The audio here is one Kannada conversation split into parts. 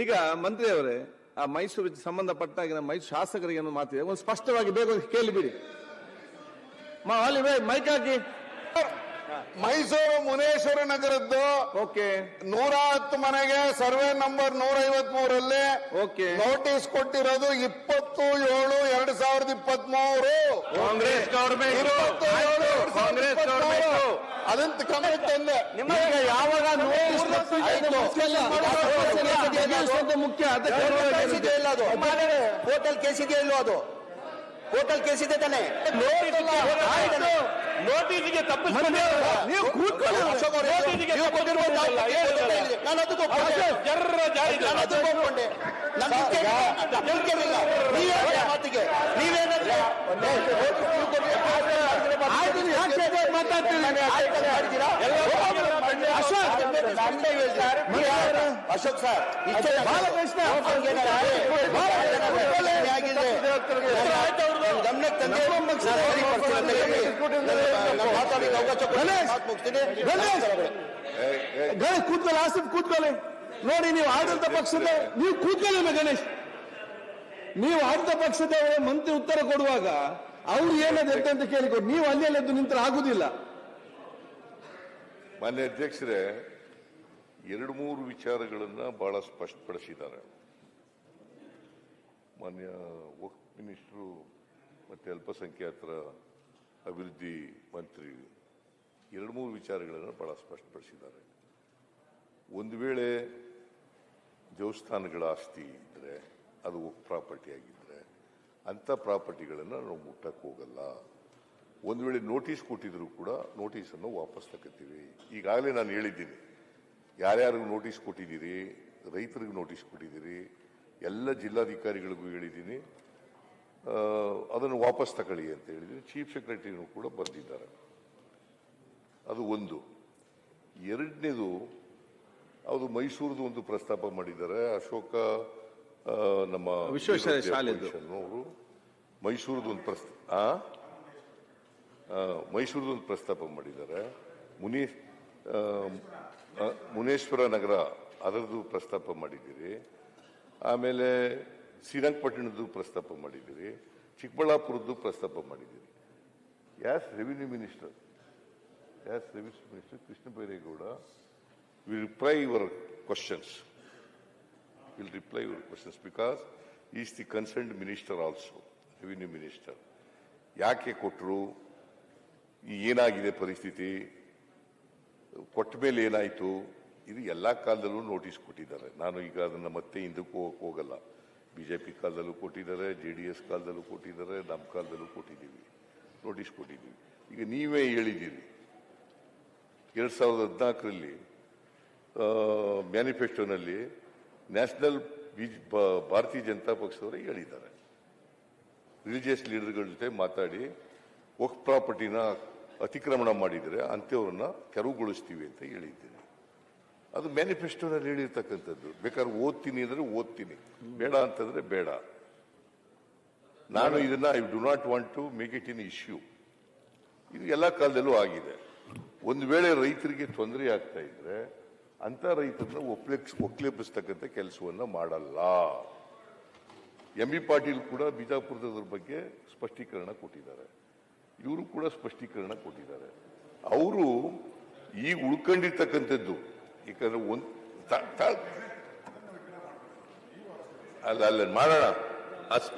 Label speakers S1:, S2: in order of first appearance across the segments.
S1: ಈಗ ಮಂತ್ರಿ ಅವರೇ ಆ ಮೈಸೂರು ಸಂಬಂಧಪಟ್ಟಾಗಿನ ಮೈಸೂರು ಶಾಸಕರಿಗೆ ಏನು ಮಾತಿದೆ. ಒಂದು ಸ್ಪಷ್ಟವಾಗಿ ಬೇಗ ಕೇಳಿಬಿಡಿ ಮೈಕ್ ಹಾಕಿ.
S2: ಮೈಸೂರು ಮುನೇಶ್ವರ ನಗರದ್ದು
S1: ಓಕೆ.
S2: ನೂರ ಹತ್ತು ಮನೆಗೆ ಸರ್ವೆ ನಂಬರ್ ನೂರ ಐವತ್ ಮೂರಲ್ಲಿ
S1: ಓಕೆ.
S2: ನೋಟಿಸ್ ಕೊಟ್ಟಿರೋದು ಇಪ್ಪತ್ತು ಏಳು ಎರಡ್ ಸಾವಿರದ ಇಪ್ಪತ್ತ್ ಮೂರು
S1: ಕಾಂಗ್ರೆಸ್
S2: ಅದಂತ ಗಮನಕ್ಕೆ ತಂದೆ.
S1: ನಿಮಗೆ ಯಾವಾಗ ನೋಟಿಸ್ ಮುಖ್ಯ
S3: ಹೋಟೆಲ್ ಕೇಸಿದೆ ಇಲ್ಲೋ ಅದು? ಹೋಟೆಲ್ ಕೇಸಿದೆ ತಾನೆ
S4: ನೋಟಿಸ್ಗೆ ತಪ್ಪಿಸ್ಕೊಂಡು
S1: ನೀವು ಕೂತ್ಕೊಳ್ಳಿ
S3: ಅಶೋಕ್ ಅವರೇ, ನೀವು ಕೊಟ್ಟಿರುವ
S4: ತಪ್ಪಿಸ್ಕೊಂಡು
S3: ದಾಖಲೆ ಇದೆ. ನಾನು ಅದಕ್ಕೆ.
S4: ಜರ್ರ ಜಾರಿ
S3: ನಾನು ಅದಕ್ಕೆ ಒಪ್ಕೊಂಡೆ. ನಾನು ನಂಬಿಕೆ ಇಲ್ಲ. ನೀವೇ ಮಾತಿಗೆ ನೀವೇನಾದ್ರೆ?
S1: ಅಶೋಕ್
S3: ಸರ್ ಇಷ್ಟೇ
S1: ಬಾಲಕೃಷ್ಣ
S3: ಆಗಿದೆ ಗಮನಕ್ಕೆ ತಂದೆ ಮಾತಾಡಲಿಕ್ಕೆ ಅವಕಾಶ
S1: ಗಣೇಶ್! ಕೂತ್ಕೊಳ್ಳಿ ಆಸಿಫ್ ಕೂತ್ಕೊಳ್ಳಿ. ನೋಡಿ ನೀವು ಆಡಳಿತ ಪಕ್ಷದ ನೀವು ಕೂತ್ಕೊಳ್ಳಿ ಗಣೇಶ್. ನೀವು ಆಡಳಿತ ಪಕ್ಷದ ಮಂತ್ರಿ ಉತ್ತರ ಕೊಡುವಾಗ ಅವ್ರು ಏನದು ಅಂತ ಕೇಳಿಕೊಡಿ. ನೀವು ಅಲ್ಲಿ ಎದ್ದು ನಿಂತರ ಆಗುದಿಲ್ಲ.
S5: ಮಾನ್ಯ ಅಧ್ಯಕ್ಷರೇ ಎರಡು ಮೂರು ವಿಚಾರಗಳನ್ನ ಬಹಳ ಸ್ಪಷ್ಟಪಡಿಸಿದ್ದಾರೆ. ಮಾನ್ಯ ವಕ್ಫ್ ಮಿನಿಸ್ಟ್ರು ಮತ್ತೆ ಅಲ್ಪಸಂಖ್ಯಾತರ ಅಭಿವೃದ್ಧಿ ಮಂತ್ರಿ ಎರಡು ಮೂರು ವಿಚಾರಗಳನ್ನು ಬಹಳ ಸ್ಪಷ್ಟಪಡಿಸಿದ್ದಾರೆ. ಒಂದು ವೇಳೆ ದೇವಸ್ಥಾನಗಳ ಆಸ್ತಿ ಇದ್ದರೆ ಅದು ಪ್ರಾಪರ್ಟಿ ಆಗಿದ್ರೆ, ಅಂಥ ಪ್ರಾಪರ್ಟಿಗಳನ್ನು ನಾವು ಮುಟ್ಟಕ್ಕೆ ಹೋಗಲ್ಲ. ಒಂದು ವೇಳೆ ನೋಟಿಸ್ ಕೊಟ್ಟಿದ್ರು ಕೂಡ ನೋಟಿಸನ್ನು ವಾಪಸ್ ತಗೋತೀವಿ. ಈಗಾಗಲೇ ನಾನು ಹೇಳಿದ್ದೀನಿ, ಯಾರ್ಯಾರಿಗೂ ನೋಟಿಸ್ ಕೊಟ್ಟಿದ್ದೀರಿ, ರೈತರಿಗೂ ನೋಟಿಸ್ ಕೊಟ್ಟಿದ್ದೀರಿ, ಎಲ್ಲ ಜಿಲ್ಲಾಧಿಕಾರಿಗಳಿಗೂ ಹೇಳಿದ್ದೀನಿ ಅದನ್ನು ವಾಪಸ್ ತಗೊಳ್ಳಿ ಅಂತ ಹೇಳಿದರೆ. ಚೀಫ್ ಸೆಕ್ರೆಟರಿನೂ ಕೂಡ ಬರೆದಿದ್ದಾರೆ ಅದು ಒಂದು. ಎರಡನೇದು ಅದು ಮೈಸೂರದು ಒಂದು ಪ್ರಸ್ತಾಪ ಮಾಡಿದ್ದಾರೆ. ಅಶೋಕ ನಮ್ಮ. ಅವರು ಮೈಸೂರದು ಒಂದು ಪ್ರಸ್ತ ಆ? ಒಂದು ಮೈಸೂರದೊಂದು ಪ್ರಸ್ತಾಪ ಮಾಡಿದ್ದಾರೆ. ಮುನಿ ಮುನೇಶ್ವರ ನಗರ ಅದರದ್ದು ಪ್ರಸ್ತಾಪ ಮಾಡಿದ್ದೀರಿ. ಆಮೇಲೆ ಶ್ರೀರಂಗಪಟ್ಟಣದ್ದು ಪ್ರಸ್ತಾಪ ಮಾಡಿದ್ದೀರಿ, ಚಿಕ್ಕಬಳ್ಳಾಪುರದ್ದು ಪ್ರಸ್ತಾಪ ಮಾಡಿದ್ದೀರಿ. Yes revenue minister yes revenue minister Krishna Byregowda will reply your questions will reply your questions because is the concerned minister also revenue minister ಯಾಕೆ ಕೊಟ್ಟರು ಏನಾಗಿದೆ ಪರಿಸ್ಥಿತಿ? ಕೊಟ್ಟ ಮೇಲೆ ಏನಾಯಿತು? ಇದು ಎಲ್ಲ ಕಾಲದಲ್ಲೂ ನೋಟಿಸ್ ಕೊಟ್ಟಿದ್ದಾರೆ. ನಾನು ಈಗ ಅದನ್ನು ಮತ್ತೆ ಹಿಂದಕ್ಕೆ ಬಿಜೆಪಿ ಕಾಲದಲ್ಲೂ ಕೊಟ್ಟಿದ್ದಾರೆ, ಜೆ ಡಿ ಎಸ್ ಕಾಲದಲ್ಲೂ ಕೊಟ್ಟಿದ್ದಾರೆ, ನಮ್ಮ ಕಾಲದಲ್ಲೂ ಕೊಟ್ಟಿದ್ದೀವಿ. ನೋಟಿಸ್ ಕೊಟ್ಟಿದ್ದೀವಿ. ಈಗ ನೀವೇ ಹೇಳಿದ್ದೀರಿ. ಎರಡು ಸಾವಿರದ ಹದಿನಾಲ್ಕರಲ್ಲಿ ಮ್ಯಾನಿಫೆಸ್ಟೋನಲ್ಲಿ ನ್ಯಾಷನಲ್ ಬಿಜ್ ಭಾರತೀಯ ಜನತಾ ಪಕ್ಷದವರು ಹೇಳಿದ್ದಾರೆ. ರಿಲಿಜಿಯಸ್ ಲೀಡರ್ಗಳ ಜೊತೆ ಮಾತಾಡಿ ವಕ್ ಪ್ರಾಪರ್ಟಿನ ಅತಿಕ್ರಮಣ ಮಾಡಿದರೆ ಅಂಥವ್ರನ್ನ ತೆರವುಗೊಳಿಸ್ತೀವಿ ಅಂತ ಹೇಳಿದ್ದೀನಿ. ಅದು ಮ್ಯಾನಿಫೆಸ್ಟೋನಲ್ಲಿ ಹೇಳಿರ್ತಕ್ಕಂಥದ್ದು. ಬೇಕಾದ್ರೆ ಓದ್ತೀನಿ ಅಂದ್ರೆ ಓದ್ತೀನಿ. ಬೇಡ ಅಂತಂದ್ರೆ ಬೇಡ. ನಾನು ಇದನ್ನ I do not want to make it in issue ಇದು ಎಲ್ಲ ಕಾಲದಲ್ಲೂ ಆಗಿದೆ. ಒಂದು ವೇಳೆ ರೈತರಿಗೆ ತೊಂದರೆ ಆಗ್ತಾ ಇದ್ರೆ ಅಂತ ರೈತರನ್ನ ಒಪ್ಲೆಕ್ಸ್, ಒಕ್ಲೇಪಿಸ್ತಕ್ಕಂಥ ಕೆಲಸವನ್ನ ಮಾಡಲ್ಲ. ಎಂ ಬಿ ಪಾಟೀಲ್ ಕೂಡ ಬಿಜಾಪುರದವ್ರ ಬಗ್ಗೆ ಸ್ಪಷ್ಟೀಕರಣ ಕೊಟ್ಟಿದ್ದಾರೆ. ಇವರು ಕೂಡ ಸ್ಪಷ್ಟೀಕರಣ ಕೊಟ್ಟಿದ್ದಾರೆ. ಅವರು ಈಗ ಉಳ್ಕೊಂಡಿರ್ತಕ್ಕಂಥದ್ದು ಯಾಕಂದ್ರೆ ಒಂದ್ ಅಲ್ಲ ಅಲ್ಲ ಮಾಡೋಣ.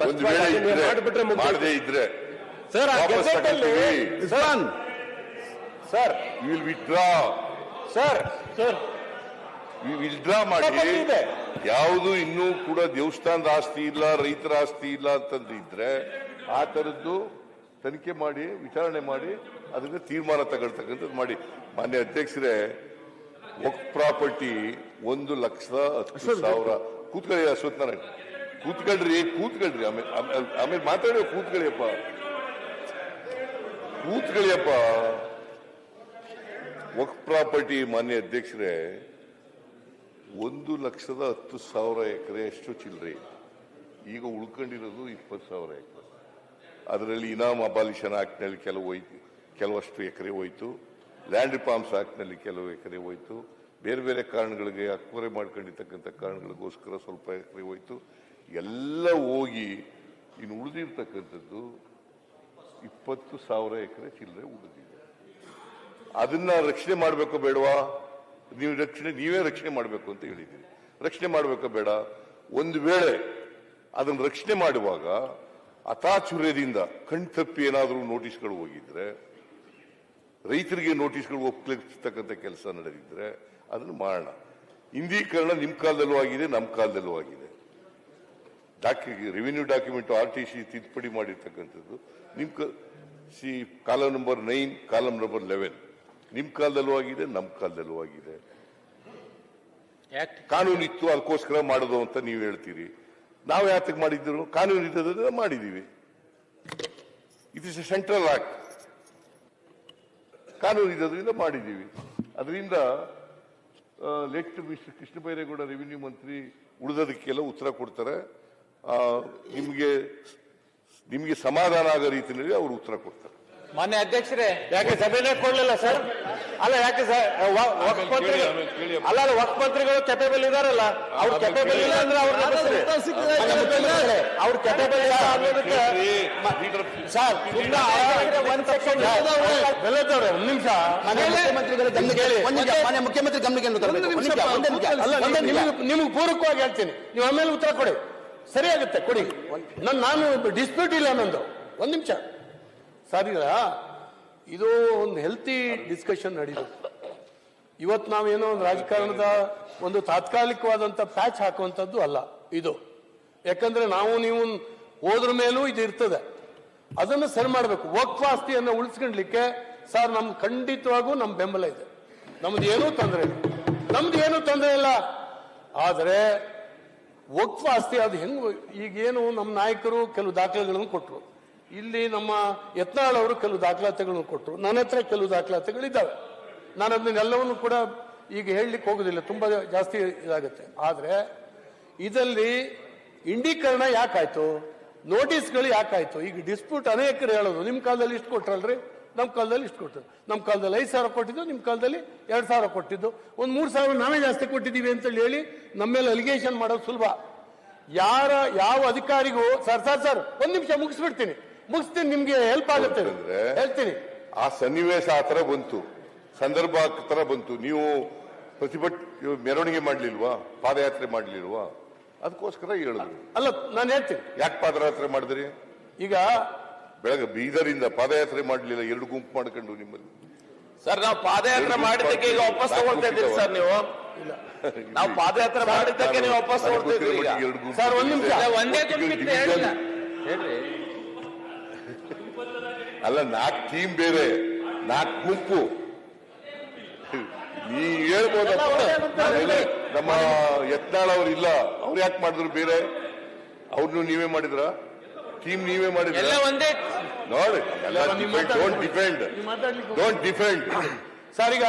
S5: ಒಂದು ವೇಳೆ ಇದ್ರೆ ಮಾಡದೇ ಇದ್ರೆ
S4: ಸರ್
S5: ವಾಪಸ್ ತಗೊಳ್ತೀವಿ.
S4: Sir sir.
S5: Withdraw.
S4: Sir sir.
S5: Withdraw ಮಾಡಿ. ಯಾವುದು ಇನ್ನೂ ಕೂಡ ದೇವಸ್ಥಾನದ ಆಸ್ತಿ ಇಲ್ಲ ರೈತರ ಆಸ್ತಿ ಇಲ್ಲ ಅಂತಂದಿದ್ರೆ ಆ ತರದ್ದು ತನಿಖೆ ಮಾಡಿ ವಿಚಾರಣೆ ಮಾಡಿ ಅದನ್ನ ತೀರ್ಮಾನ ತಗೊಳ್ತಕ್ಕಂಥದ್ದು ಮಾಡಿ. ಮಾನ್ಯ ಅಧ್ಯಕ್ಷರೇ ವಕ್ ಪ್ರಾಪರ್ಟಿ ಒಂದು ಲಕ್ಷದ ಹತ್ತು ಸಾವಿರ. ಕೂತ್ಕೊಳ್ಳಿ ಅಶ್ವತ್ಥನಾರಾಯಣ ಕೂತ್ಕೊಳ್ರಿ ಕೂತ್ಕೊಳ್ರಿ. ಆಮೇಲೆ ಆಮೇಲೆ- ಆಮೇಲೆ ಮಾತಾಡಿ ಕೂತ್ಕೊಳ್ಳಿಯಪ್ಪ ಕೂತ್ಕೊಳ್ಳಿಯಪ್ಪ ವಕ್ ಪ್ರಾಪರ್ಟಿ ಮಾನ್ಯ ಅಧ್ಯಕ್ಷರೇ ಒಂದು ಲಕ್ಷದ ಹತ್ತು ಸಾವಿರ ಎಕರೆ ಅಷ್ಟು ಚಿಲ್ಲರೆ. ಈಗ ಉಳ್ಕೊಂಡಿರೋದು ಇಪ್ಪತ್ತು ಸಾವಿರ ಎಕರೆ. ಅದರಲ್ಲಿ ಇನಾಮ್ ಅಬಾಲಿಷನ್ ಆಕ್ಟ್ನಲ್ಲಿ ಕೆಲವು ಹೋಯ್ತು ಕೆಲವಷ್ಟು ಎಕರೆ ಹೋಯ್ತು. ಲ್ಯಾಂಡ್ ರಿಫಾರ್ಮ್ಸ್ ಆಕ್ಟ್ನಲ್ಲಿ ಕೆಲವು ಎಕರೆ ಹೋಯ್ತು. ಬೇರೆ ಬೇರೆ ಕಾರಣಗಳಿಗೆ ಅಕ್ವರೆ ಮಾಡ್ಕೊಂಡಿರ್ತಕ್ಕಂಥ ಕಾರಣಗಳಿಗೋಸ್ಕರ ಸ್ವಲ್ಪ ಎಕರೆ ಹೋಯ್ತು. ಎಲ್ಲ ಹೋಗಿ ಇನ್ನು ಉಳಿದಿರ್ತಕ್ಕಂಥದ್ದು ಇಪ್ಪತ್ತು ಸಾವಿರ ಎಕರೆ ಚಿಲ್ಲರೆ ಉಳಿದಿದೆ. ಅದನ್ನ ರಕ್ಷಣೆ ಮಾಡಬೇಕು ಬೇಡವಾ? ನೀವು ರಕ್ಷಣೆ, ನೀವೇ ರಕ್ಷಣೆ ಮಾಡಬೇಕು ಅಂತ ಹೇಳಿದ್ದೀರಿ. ರಕ್ಷಣೆ ಮಾಡಬೇಕು ಬೇಡ? ಒಂದು ವೇಳೆ ಅದನ್ನು ರಕ್ಷಣೆ ಮಾಡುವಾಗ ಅತಾಚುರ್ಯದಿಂದ ಕಣ್ತಪ್ಪಿ ಏನಾದರೂ ನೋಟಿಸ್ಗಳು ಹೋಗಿದ್ರೆ ರೈತರಿಗೆ ನೋಟಿಸ್ಗಳು ಒಪ್ಪಿಸ್ತಕ್ಕಂಥ ಕೆಲಸ ನಡೆದಿದ್ರೆ ಅದನ್ನು ಮಾಡೋಣ. ಹಿಂದೀಕರಣ ನಿಮ್ಮ ಕಾಲದಲ್ಲೂ ಆಗಿದೆ ನಮ್ಮ ಕಾಲದಲ್ಲೂ ಆಗಿದೆ. Docu revenue document R T C ತಿದ್ದುಪಡಿ ಮಾಡಿರ್ತಕ್ಕಂಥದ್ದು ನಿಮ್ಮ ಕ C column number nine column number eleven ನಿಮ್ಮ ಕಾಲದಲ್ಲೂ ಆಗಿದೆ ನಮ್ಮ ಕಾಲದಲ್ಲೂ ಆಗಿದೆ. ಕಾನೂನು ಇತ್ತು ಅದಕ್ಕೋಸ್ಕರ ಮಾಡೋದು ಅಂತ ನೀವು ಹೇಳ್ತೀರಿ. ನಾವು ಯಾತಕ್ಕೆ ಮಾಡಿದ್ರು? ಕಾನೂನು ಇದ್ದದನ್ನ ಮಾಡಿದೀವಿ. It is a central act ಕಾನೂನು ಇದ್ದದ್ರಿಂದ ಮಾಡಿದ್ದೀವಿ. ಅದರಿಂದ let mister Krishna Byregowda revenue ಮಂತ್ರಿ ಉಳಿದದಕ್ಕೆಲ್ಲ ಉತ್ತರ ಕೊಡ್ತಾರೆ. ನಿಮಗೆ, ನಿಮ್ಗೆ ಸಮಾಧಾನ ಆಗೋ ರೀತಿಯಲ್ಲಿ ಅವರು ಉತ್ತರ ಕೊಡ್ತಾರೆ.
S3: ಮಾನ್ಯ ಅಧ್ಯಕ್ಷರೇ
S4: ಯಾಕೆ ಸಭೆನೇ ಕೊಡ್ಲಿಲ್ಲ ಸರ್? ಅಲ್ಲ ಯಾಕೆ ಸರ್ ಮಂತ್ರಿಗಳು ಅಲ್ಲ ಅಲ್ಲ ವಕ್ ಮಂತ್ರಿಗಳು ಕೆಪೇಬಲ್ ಇದಾರಲ್ಲ. ಅವ್ರು ಕೆಪೇಬಲ್ ಇಲ್ಲ ಅಂದ್ರೆ ಅವ್ರ ಅವ್ರ ಕೆಪೇಬಲ್ ಇಲ್ಲ ಅನ್ನೋದಕ್ಕೆ ಸರ್ ಒಂದ್ ಸೆಕೆಂಡ್ ಒಂದ್ ನಿಮಿಷ.
S3: ಮಾನ್ಯ ಮುಖ್ಯಮಂತ್ರಿಗಳ ಗಮನಕ್ಕೆ ಒಂದ್ ನಿಮಿಷ, ಮಾನ್ಯ ಮುಖ್ಯಮಂತ್ರಿ ಗಮನಕ್ಕೆ ಏನು ತರಬೇಕು? ಒಂದ್ ನಿಮಿಷ, ಒಂದೇ ನಿಮಿಷ.
S4: ಅಲ್ಲ ನಿಮ್ಗೆ ನಿಮ್ಗೆ ಪೂರಕವಾಗಿ ಹೇಳ್ತೀನಿ. ನೀವು ಆಮೇಲೆ ಉತ್ತರ ಕೊಡಿ. ಸರಿ ಆಗುತ್ತೆ ಕೊಡಿ. ನನ್ ನಾನು ಡಿಸ್ಪ್ಯೂಟ್ ಇಲ್ಲ ನಂದು. ಒಂದ್ ನಿಮಿಷ. ಸರ್ ಈಗ ಇದು ಒಂದು ಹೆಲ್ತಿ ಡಿಸ್ಕಷನ್ ನಡೀತು. ಇವತ್ತು ನಾವೇನೋ ಒಂದು ರಾಜಕಾರಣದ ಒಂದು ತಾತ್ಕಾಲಿಕವಾದಂತ ಪ್ಯಾಚ್ ಹಾಕುವಂಥದ್ದು ಅಲ್ಲ, ಇದು. ಯಾಕಂದ್ರೆ ನಾವು ನೀವು ಹೋದ್ರ ಮೇಲೂ ಇದು ಇರ್ತದೆ. ಅದನ್ನು ಸರಿ ಮಾಡಬೇಕು. ವಕ್ ಆಸ್ತಿಯನ್ನು ಉಳಿಸ್ಕೊಂಡ್ಲಿಕ್ಕೆ ಸರ್ ನಮ್ ಖಂಡಿತವಾಗೂ ನಮ್ ಬೆಂಬಲ ಇದೆ. ನಮ್ದು ಏನೂ ತೊಂದರೆ ಇಲ್ಲ. ನಮ್ದು ಏನೂ ತೊಂದರೆ ಇಲ್ಲ. ಆದರೆ ವಕ್ಫ್ ಆಸ್ತಿ ಅದು ಹೆಂಗ್, ಈಗೇನು ನಮ್ಮ ನಾಯಕರು ಕೆಲವು ದಾಖಲೆಗಳನ್ನು ಕೊಟ್ಟರು ಇಲ್ಲಿ ನಮ್ಮ ಯತ್ನಾಳ್ ಅವರು ಕೆಲವು ದಾಖಲಾತಿಗಳನ್ನು ಕೊಟ್ಟರು. ನನ್ನ ಹತ್ರ ಕೆಲವು ದಾಖಲಾತಿಗಳಿದ್ದಾವೆ. ನಾನು ಅದನ್ನೆಲ್ಲವನ್ನು ಕೂಡ ಈಗ ಹೇಳಲಿಕ್ಕೆ ಹೋಗೋದಿಲ್ಲ. ತುಂಬ ಜಾಸ್ತಿ ಇದಾಗುತ್ತೆ. ಆದರೆ ಇದರಲ್ಲಿ ಇಂಡೀಕರಣ ಯಾಕಾಯ್ತು? ನೋಟಿಸ್ಗಳು ಯಾಕಾಯ್ತು? ಈಗ ಡಿಸ್ಪ್ಯೂಟ್ ಅನೇಕರು ಹೇಳೋದು ನಿಮ್ಮ ಕಾಲದಲ್ಲಿ ಇಷ್ಟು ಕೊಟ್ರಲ್ರಿ? ನಮ್ಮ ಕಾಲದಲ್ಲಿ ಇಷ್ಟು ಕೊಟ್ಟರು. ನಮ್ಮ ಕಾಲದಲ್ಲಿ ಐದು ಸಾವಿರ ಕೊಟ್ಟಿದ್ದು ನಿಮ್ಮ ಕಾಲದಲ್ಲಿ ಎರಡು ಸಾವಿರ ಕೊಟ್ಟಿದ್ದು. ಒಂದು ಮೂರು ಸಾವಿರ ನಾವೇ ಜಾಸ್ತಿ ಕೊಟ್ಟಿದ್ದೀವಿ ಅಂತೇಳಿ ಹೇಳಿ ನಮ್ಮ ಮೇಲೆ ಅಲಿಗೇಷನ್ ಮಾಡೋದು ಸುಲಭ. ಯಾರ, ಯಾವ ಅಧಿಕಾರಿಗೂ, ಸರ್ ಸರ್ ಸರ್, ಒಂದು ನಿಮಿಷ ಮುಗಿಸ್ಬಿಡ್ತೀನಿ. ಮುಗಿಸ್ತೀನಿ ನಿಮ್ಗೆ ಹೆಲ್ಪ್ ಆಗುತ್ತೆ.
S5: ಅಂದ್ರೆ
S4: ಹೇಳ್ತೀನಿ.
S5: ಆ ಸನ್ನಿವೇಶ ಆ ತರ ಬಂತು. ಸಂದರ್ಭ ಆ ತರ ಬಂತು. ನೀವು ಪ್ರತಿಭಟ್ ಮೆರವಣಿಗೆ ಮಾಡ್ಲಿಲ್ವಾ? ಪಾದಯಾತ್ರೆ ಮಾಡ್ಲಿಲ್ವಾ? ಅದಕ್ಕೋಸ್ಕರ ಹೇಳಿದ್ರು.
S4: ಅಲ್ಲ ನಾನು ಹೇಳ್ತೀನಿ.
S5: ಯಾಕೆ ಪಾದಯಾತ್ರೆ ಮಾಡಿದ್ರಿ?
S4: ಈಗ
S5: ಬೆಳಗ್ಗೆ ಬೀದರಿಂದ ಪಾದಯಾತ್ರೆ ಮಾಡ್ಲಿಲ್ಲ ಎರಡು ಗುಂಪು ಮಾಡ್ಕೊಂಡು ನಿಮ್ಮಲ್ಲಿ.
S6: ಸರ್ ನಾವು ಪಾದಯಾತ್ರೆ ಮಾಡಿದ್ದಕ್ಕೆ ಈಗ ವಾಪಸ್ ತಗೊಳ್ತಾ ಇದ್ದೀರಿ ಸರ್ ನೀವು. ನಾವು ಪಾದಯಾತ್ರೆ ಮಾಡಿದ್ದಕ್ಕೆ ನೀವು ವಾಪಸ್ ತಗೊಳ್ತಾ ಇದ್ದೀರಿ ಈಗ.
S4: ಸರ್, ಒಂದ್ ನಿಮಿಷ.
S6: ಒಂದೇ ಹೇಳಿಲ್ಲ. ಹೇಳಿಲ್ಲ
S5: ಅಲ್ಲ ನಾಲ್ಕು ಟೀಮ್ ಬೇರೆ ನಾಲ್ಕು ಗುಂಪು. ನೀ ಹೇಳ್ಬೋದಪ್ಪ. ನಮ್ಮ ಯತ್ನಾಳ್ ಅವ್ರು ಇಲ್ಲ. ಅವ್ರು ಯಾಕೆ ಮಾಡಿದ್ರು ಬೇರೆ? ಅವ್ರನ್ನು ನೀವೇ ಮಾಡಿದ್ರ? ಟೀಮ್ ನೀವೇ ಮಾಡಿದ್ರ? ನೋಡಿ don't defend don't defend
S4: sir ಈಗ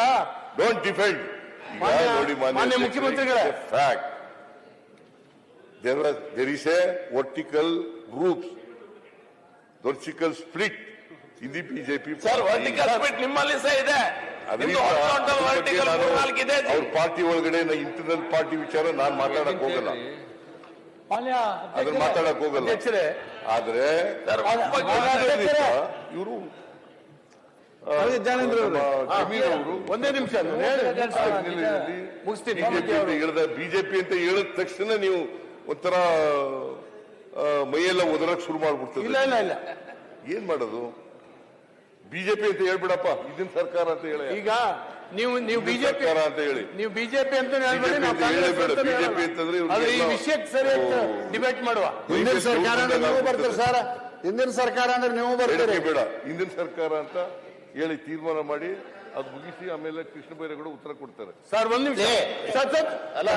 S5: ಡೋಂಟ್ ಡಿಫೆಂಡ್ ನೋಡಿ
S4: ಮಾನ್ಯ ಮುಖ್ಯಮಂತ್ರಿಗಳೇ.
S5: Fact there there is a vertical groups vertical split. In the BJP
S6: sir vertical split ನಿಮ್ಮಲ್ಲಿ ಸಹ ಇದೆ.
S5: ಅವ್ರ ಪಾರ್ಟಿ ಒಳಗಡೆ ಇಂಟರ್ನಲ್ ಪಾರ್ಟಿ ವಿಚಾರ ನಾನು ಮಾತಾಡಕ್ ಹೋಗಲ್ಲ. ಅದನ್ನ ಮಾತಾಡಕ್ ಹೋಗಲ್ಲ. ಆದ್ರೆ ಇವರು
S4: ಒಂದೇ ನಿಮಿಷ ನಾನು ಹೇಳಿ. ಮುಗಿಸ್ತೀನಿ.
S5: ಬಿಜೆಪಿ ಅಂತ ಹೇಳಿದ ಬಿಜೆಪಿ ಅಂತ ಹೇಳಿದ ತಕ್ಷಣ ನೀವು ಒಂಥರ ಮೈಯೆಲ್ಲ ಒದರಕ್ ಶುರು
S4: ಇಲ್ಲ
S5: ಮಾಡ್ಬಿಡ್ತದೆ
S4: ಇಲ್ಲ ಇಲ್ಲ.
S5: ಏನ್ ಮಾಡೋದು? ಬಿಜೆಪಿ ಅಂತ ಹೇಳ್ಬಿಡಪ್ಪ ಇದನ್ ಸರ್ಕಾರ ಅಂತ ಹೇಳಿ.
S4: ಈಗ ನೀವು ನೀವು ಬಿಜೆಪಿ
S5: ಸರ್ಕಾರ ಅಂತ ಹೇಳಿ.
S4: ನೀವು ಬಿಜೆಪಿ ಅಂತ ಹೇಳ್ಬೇಡಿ ನಾವು ಕಾಂಗ್ರೆಸ್
S5: ಹೇಳಬೇಡ.
S4: ಅಂತಾನೆ
S5: BJP ಅಂತಂದ್ರೆ
S4: ಆದ್ರೆ ಈ ವಿಷಯಕ್ಕೆ ಸರಿ ಅಂತ ಡಿಬೇಟ್ ಮಾಡುವ.
S1: ಹಿಂದಿನ ಸರ್ಕಾರ ಅಂದ್ರೆ ನೀವು ಬರ್ತೀರಿ ಸರ್. ಹಿಂದಿನ ಸರ್ಕಾರ ಅಂದ್ರೆ ನೀವು ಬರ್ತೀರಿ.
S5: ಬೇಡ. ಹಿಂದಿನ ಸರ್ಕಾರ ಅಂತ ಹೇಳಿ ತೀರ್ಮಾನ ಮಾಡಿ ಅದು ಮುಗಿಸಿ ಆಮೇಲೆ ಕೃಷ್ಣ ಬೈರೇಗೌಡ ಉತ್ತರ ಕೊಡ್ತಾರೆ.
S4: ಸರ್ ಒಂದ್ ನಿಮಿಷ. Sir sir.
S3: ಅಲ್ಲ,